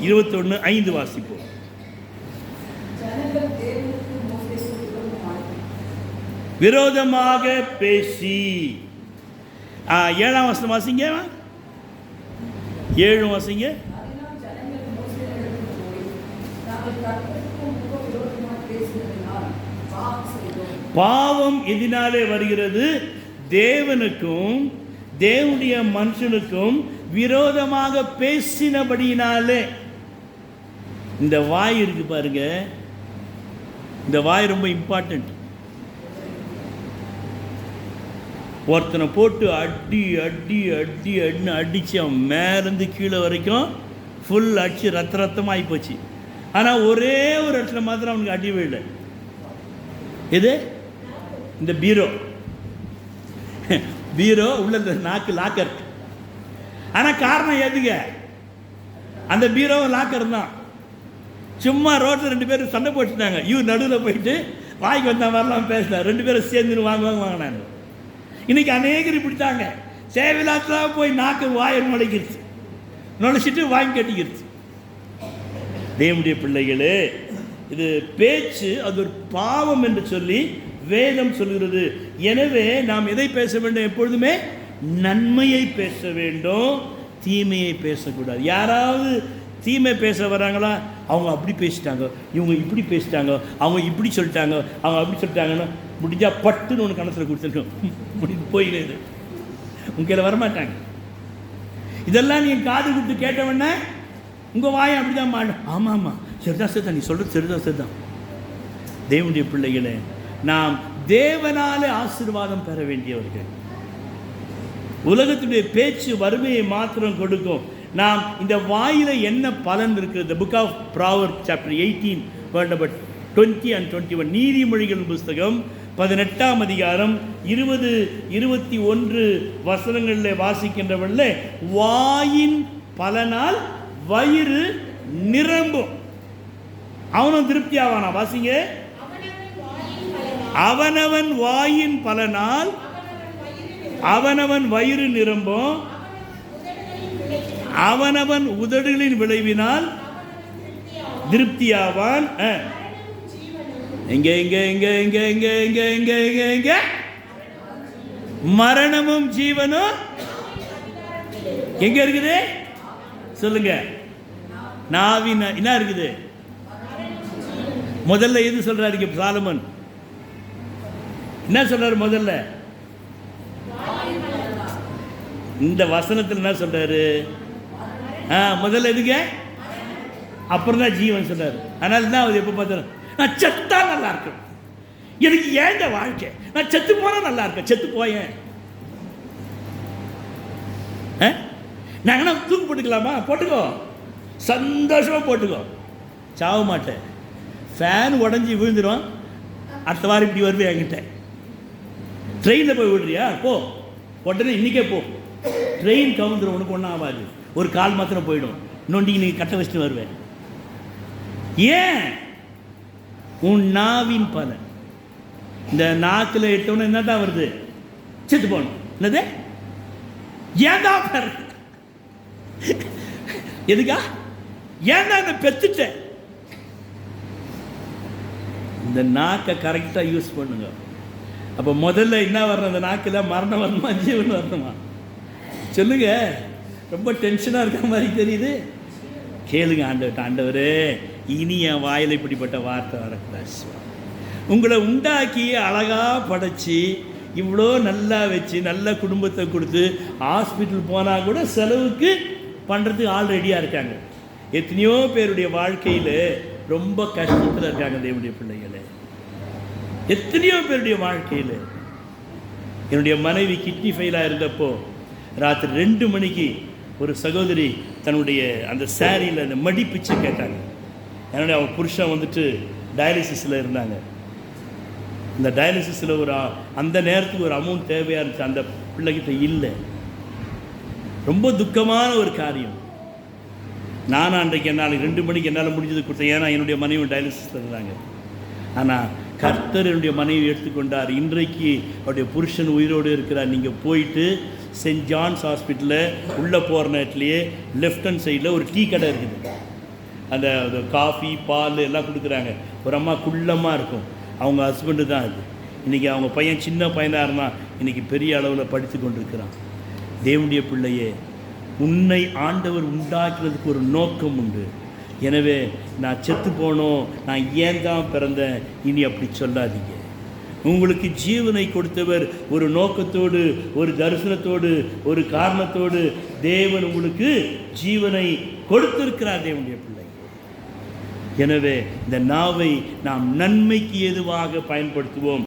இருபத்தொன்று ஐந்து வாசிப்போம். விரோதமாக பேசி. ஏழாம் வருஷம் வாசிங்க. ஏழு வாசிங்க. பாவம் எதினாலே வருகிறது. தேவனுக்கும் தேவனுடைய மனுஷனுக்கும் விரோதமாக பேசினபடியினாலே. இந்த வாய் இருக்கு பாருங்க. இந்த வாய் ரொம்ப இம்பார்ட்டன்ட் ஒருத்தனை போட்டு அடி அடி அடி அடின்னு அடித்து அவன் மேலேருந்து கீழே வரைக்கும் ஃபுல் அடிச்சு ரத்த ரத்தமாக போச்சு. ஆனால் ஒரே ஒரு இடத்துல மாத்திரம் அவனுக்கு அடி விழல. இது இந்த பீரோ. பீரோ உள்ள இந்த நாக்கு லாக்கர் ஆனால் காரணம் எதுங்க? அந்த பீரோவும் லாக்கர் தான். சும்மா ரோட்டில் ரெண்டு பேரும் சண்டை போட்டுட்டாங்க. இவர் நடுவில் போயிட்டு வாய்க்கு வந்தால் வரலாம் பேசினார். ரெண்டு பேரும் சேர்ந்து வாங்குவாங்க வாங்கினாங்க இன்னைக்கு அநேகர் இப்படித்தாங்க. சேவிலாத்தான் போய் நாக்கு வாயை நுழைக்கிருச்சு நுழைச்சிட்டு வாங்கி கட்டிக்கிருச்சு. தேவனுடைய பிள்ளைகளே இது பேச்சு அது ஒரு பாவம் என்று சொல்லி வேதம் சொல்கிறது. எனவே நாம் எதை பேச வேண்டும் எப்பொழுதுமே? நன்மையை பேச வேண்டும். தீமையை பேசக்கூடாது. யாராவது தீமை பேச வராங்களா? அவங்க அப்படி பேசிட்டாங்க. இவங்க இப்படி பேசிட்டாங்க. அவங்க இப்படி சொல்லிட்டாங்க. அவங்க அப்படி சொல்லிட்டாங்கன்னா முடிஞ்சால் பட்டுன்னு ஒன்று கணத்தில் கொடுத்துருக்கோம் முடிஞ்சு போயிடுது உங்க கையில் வரமாட்டாங்க. இதெல்லாம் நீங்கள் காது கொடுத்து கேட்டவொடனே உங்கள் வாயை அப்படி தான் மாடும் ஆமாம். ஆமாம் சரிதான் சரிதான். நீ சொல்கிறது சரிதான் சரிதான். தேவனுடைய பிள்ளைகளே நாம் தேவனாலே ஆசீர்வாதம் பெற வேண்டியவர்கள். உலகத்துடைய பேச்சு வறுமையை மாத்திரம் கொடுக்கும். நாம் இந்த வாயில் என்ன பலன் இருக்குது? Book of Proverbs chapter eighteen word number twenty and twenty one நீதிமொழிகள் புஸ்தகம் பதினெட்டாம் அதிகாரம் இருபது இருபத்தி ஒன்று வசனங்களில் வாசிக்கின்றவல்ல வாயின் பலனால் வயிறு நிரம்பும். அவனும் திருப்தி ஆவானா வாசிங்க. அவனவன் வாயின் பலனால் அவனவன் வயிறு நிரம்பும். அவனவன் உதடுகளின் விளைவினால் திருப்தியாவான். ஆ. எங்க எங்க எங்க எங்க எங்க எங்க எங்க எங்க எங்க மரணமும் ஜீவனும் எங்க இருக்குது? சொல்லுங்க. நாவின் என்ன இருக்குது? முதல்ல எது சொல்றாரு சாலமன்? என்ன சொல்றாரு முதல்ல? இந்த வசனத்தில் என்ன சொல்றாரு ஆ முதல்ல எதுங்க அப்புறம் தான் ஜீவன் சொல்றாரு அதனால தான் அவர் எப்போ பார்த்தாலும் நான் செத்தா நல்லா இருக்கணும் எனக்கு ஏங்க வாழ்க்கை? நான் செத்து போனால் நல்லா இருக்கேன் செத்து போயேன். ஆ? தூக்கு போட்டுக்கலாமா? போட்டுக்கோ. சந்தோஷமாக போட்டுக்கோ. சாவ மாட்டேன். ஃபேன் உடஞ்சி விழுந்துடும் அடுத்த வாரம் இப்படி வருவேன் என்கிட்ட. ட்ரெயினில் போய் விடுறியா? போ. உடனே இன்றைக்கே போ. ட்ரெயின் கவுந்துடும் உனக்கு ஒன்றும் ஆகாது. ஒரு கால் மாத்திரம் போயிடும். நொண்டிக்கு நீங்கள் கட்ட வச்சுட்டு வருவேன். ஏன்? உன் நாவின் பலன். இந்த நாக்கில் எடுத்தோன்னே என்ன தான் வருது? செத்து போகணும். என்னது? ஏன்டா தான் எதுக்கா? ஏன்டா நான் பெத்துட்டேன் இந்த நாக்கை கரெக்டாக யூஸ் பண்ணுங்க. அப்போ முதல்ல என்ன வரணும் அந்த நாக்கில் மரணம் வரணுமா ஜீவன் வரணுமா சொல்லுங்க. ரொம்ப டென்ஷனாக இருக்க மாதிரி தெரியுது. கேளுங்க ஆண்டவர் ஆண்டவர் இனி என் வாயில் இப்படிப்பட்ட வார்த்தை வரக்கூடாது உங்களை உண்டாக்கி அழகாக படைச்சி இவ்வளோ நல்லா வச்சு நல்ல குடும்பத்தை கொடுத்து ஹாஸ்பிட்டல் போனால் கூட செலவுக்கு பண்ணுறதுக்கு ஆள் ரெடியாக இருக்காங்க. எத்தனையோ பேருடைய வாழ்க்கையில் ரொம்ப கஷ்டத்தில் இருக்காங்க தேவனுடைய பிள்ளைகள். எத்தனையோ பேருடைய வாழ்க்கையில் என்னுடைய மனைவி கிட்னி ஃபெயிலாக இருந்தப்போ ராத்திரி ரெண்டு மணிக்கு ஒரு சகோதரி தன்னுடைய அந்த சாரியில் அந்த மடி கேட்டாங்க. என்னுடைய அவன் புருஷன் வந்துட்டு டயாலிசிஸில் இருந்தாங்க. இந்த டயாலிசிஸில் ஒரு அந்த நேரத்துக்கு ஒரு அமௌண்ட் தேவையாக இருந்துச்சு. அந்த பிள்ளைகிட்ட இல்லை. ரொம்ப துக்கமான ஒரு காரியம். நானும் அன்றைக்கு என்னால் ரெண்டு மணிக்கு என்னால் முடிஞ்சது கொடுத்தேன். ஏன்னா என்னுடைய மனைவி டயாலிசிஸில் இருந்தாங்க. ஆனால் கர்த்தர் என்னுடைய மனைவி எடுத்துக்கொண்டார். இன்றைக்கு அவருடைய புருஷன் உயிரோடு இருக்கிறார். நீங்கள் போயிட்டு சென்ட் ஜான்ஸ் ஹாஸ்பிட்டலில் உள்ளே போகிற நேரத்துலேயே லெஃப்ட் ஹேண்ட் சைடில் ஒரு டீ கடை இருக்குது. அந்த அந்த காஃபி பால் எல்லாம் கொடுக்குறாங்க. ஒரு அம்மா குள்ளமாக இருக்கும். அவங்க ஹஸ்பண்டு தான் அது. இன்றைக்கி அவங்க பையன் சின்ன பையனாக இருந்தான் இன்றைக்கி பெரிய அளவில் படித்து கொண்டிருக்கிறான். தேவனுடைய பிள்ளையே உன்னை ஆண்டவர் உண்டாக்குறதுக்கு ஒரு நோக்கம் உண்டு. எனவே நான் செத்து போனோம் நான் ஏன் தான் பிறந்தேன்? இனி அப்படி சொல்லாதீங்க. உங்களுக்கு ஜீவனை கொடுத்தவர் ஒரு நோக்கத்தோடு ஒரு தரிசனத்தோடு ஒரு காரணத்தோடு தேவன் உங்களுக்கு ஜீவனை கொடுத்திருக்கிறார் தேவனுடைய பிள்ளை. எனவே இந்த நாவை நாம் நன்மைக்கு எதுவாக பயன்படுத்துவோம்.